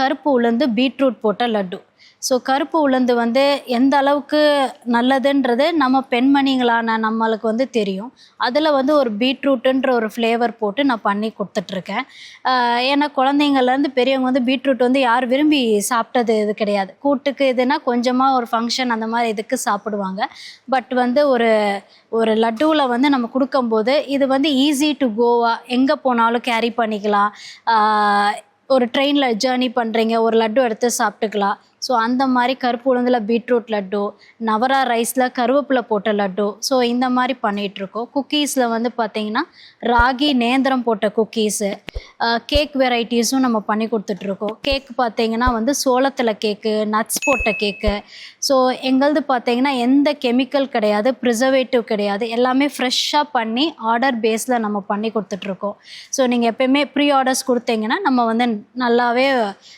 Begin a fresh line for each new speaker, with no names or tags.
கருப்பு உளுந்து பீட்ரூட் போட்ட லட்டு. ஸோ கருப்பு உளுந்து வந்து எந்த அளவுக்கு நல்லதுன்றது நம்ம பெண்மணிங்களான நம்மளுக்கு வந்து தெரியும். அதில் வந்து ஒரு பீட்ரூட்டுன்ற ஒரு ஃப்ளேவர் போட்டு நான் பண்ணி கொடுத்துட்ருக்கேன். ஏன்னா குழந்தைங்கள்லேருந்து பெரியவங்க வந்து பீட்ரூட் வந்து யார் விரும்பி சாப்பிட்டது இது கிடையாது. கூட்டுக்கு இதுனா கொஞ்சமாக ஒரு ஃபங்க்ஷன் அந்த மாதிரி இதுக்கு சாப்பிடுவாங்க. பட் வந்து ஒரு ஒரு லட்டுவில் வந்து நம்ம கொடுக்கும்போது இது வந்து ஈஸி டு கோவா எங்கே போனாலும் கேரி பண்ணிக்கலாம். ஒரு ட்ரெயினில் ஜேர்னி பண்ணுறீங்க ஒரு லட்டு எடுத்து சாப்பிட்டுக்கலாம். ஸோ அந்த மாதிரி கருப்பு உளுந்தில் பீட்ரூட் லட்டு நவரா ரைஸில் கருவேப்பிலை போட்ட லட்டு. ஸோ இந்த மாதிரி பண்ணிகிட்ருக்கோம் குக்கீஸில் வந்து பார்த்திங்கன்னா ராகி நேந்திரம் போட்ட குக்கீஸு கேக் வெரைட்டிஸும் நம்ம பண்ணி கொடுத்துட்ருக்கோம் கேக் பார்த்தீங்கன்னா வந்து சோளத்தில் கேக்கு நட்ஸ் போட்ட கேக்கு ஸோ எங்களது பார்த்தீங்கன்னா எந்த கெமிக்கல் கிடையாது ப்ரிசர்வேட்டிவ் கிடையாது. எல்லாமே ஃப்ரெஷ்ஷாக பண்ணி ஆர்டர் பேஸில் நம்ம பண்ணி கொடுத்துட்ருக்கோம் ஸோ நீங்கள் எப்பயுமே ப்ரீ ஆர்டர்ஸ் கொடுத்தீங்கன்னா நம்ம வந்து நல்லாவே